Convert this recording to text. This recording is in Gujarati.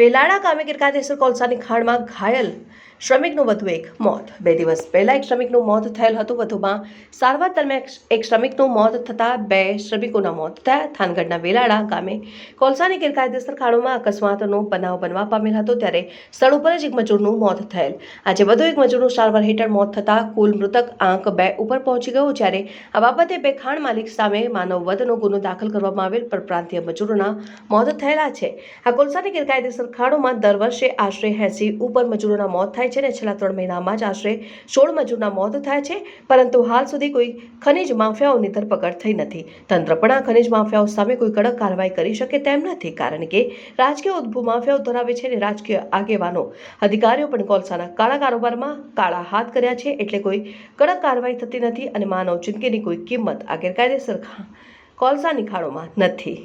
વેલાડા ગામે ગેરકાયદેસર કોલસાની ખાણમાં ઘાયલ શ્રમિકનું વધુ એક મોત. બે દિવસ પહેલાં એક શ્રમિકનું મોત થયેલ હતું વધુમાં. સારવાર દરમિયાન એક શ્રમિકનું મોત થતાં બે શ્રમિકોના મોત થયા. થાનગઢના વેલાડા ગામે કોલસાની ગેરકાયદેસર ખાણોમાં અકસ્માતનો બનાવ બનવા પામેલ હતો ત્યારે સ્થળ ઉપર જ એક મજૂરનું મોત થયેલ. આજે વધુ એક મજૂરનું સારવાર હેઠળ મોત થતાં કુલ મૃતક આંક બે ઉપર પહોંચી ગયો, જ્યારે આ બાબતે બે ખાણ માલિક સામે માનવ વધનો ગુનો દાખલ કરવામાં આવેલ પરપ્રાંતીય મજૂરોના મોત થયેલા છે. આ કોલસાની ગેરકાયદેસર ખાણોમાં દર વર્ષે આશરે એસી ઉપર મજૂરોના મોત થાય છે અને છેલ્લા ત્રણ મહિનામાં જ આશરે સોળ મજૂરના મોત થયા છે, પરંતુ હાલ સુધી કોઈ ખનિજ માફિયાઓની ધરપકડ થઈ નથી. તંત્ર પણ આ ખનિજ માફિયાઓ સામે કોઈ કડક કાર્યવાહી કરી શકે તેમ નથી, કારણ કે રાજકીય ઉદ્ભવ માફિયાઓ ધરાવે છે અને રાજકીય આગેવાનો. અધિકારીઓ પણ કોલસાના કાળા કારોબારમાં કાળા હાથ કર્યા છે, એટલે કોઈ કડક કાર્યવાહી થતી નથી અને માનવ જિંદગીની કોઈ કિંમત આ ગેરકાયદેસર કોલસાની ખાણોમાં નથી.